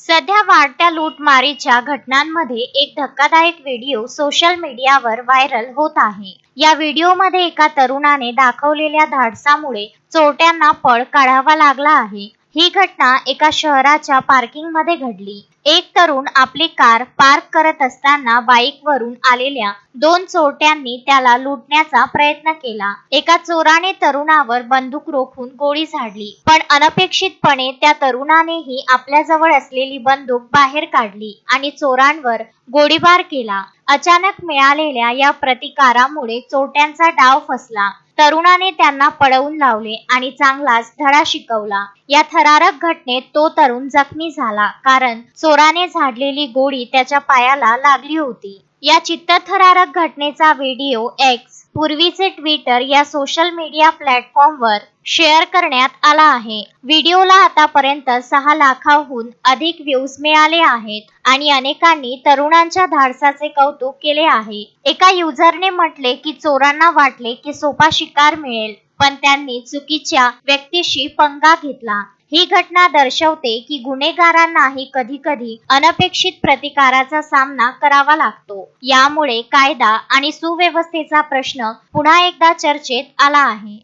सध्या वाढत्या लूटमारीच्या घटनांमध्ये एक धक्कादायक व्हिडिओ सोशल मीडियावर व्हायरल होत आहे. या व्हिडिओमध्ये एका तरुणाने दाखवलेल्या धाडसामुळे चोरट्यांना पळ काढावा लागला आहे. ही घटना एका शहराच्या पार्किंगमध्ये घडली. एक तरुण आपली कार पार्क करत असताना बाईक वरून आलेल्या दोन चोरट्यांनी त्याला लुटण्याचा प्रयत्न केला. एका चोराने तरुणावर बंदूक रोखून गोळी झाडली. पण अनपेक्षितपणे त्या तरुणानेही आपल्याजवळ असलेली बंदूक बाहेर काढली आणि चोरांवर गोळीबार केला. अचानक मिळालेल्या या प्रतिकारामुळे चोरट्यांचा डाव फसला. तरुणाने त्यांना पळवून लावले आणि चांगलाच धडा शिकवला. या थरारक घटनेत तो तरुण जखमी झाला कारण चोराने झाडलेली गोळी त्याच्या पायाला लागली होती. या चित्तथरारक घटनेचा व्हिडिओ एक्स पूर्वीचे ट्विटर या सोशल मीडिया प्लॅटफॉर्मवर शेअर करण्यात आला आहे. व्हिडिओला आतापर्यंत सहा लाखाहून अधिक व्ह्यूज मिळाले आहेत आणि अनेकांनी तरुणांच्या धाडसाचे कौतुक केले आहे. एका युजरने म्हटले की चोरांना वाटले की सोपा शिकार मिळेल पण त्यांनी चुकीच्या व्यक्तीशी पंगा घेतला. ही घटना दर्शवते की गुन्हेगारांनाही कधी कधी अनपेक्षित प्रतिकाराचा सामना करावा लागतो. यामुळे कायदा आणि सुव्यवस्थेचा प्रश्न पुन्हा एकदा चर्चेत आला आहे.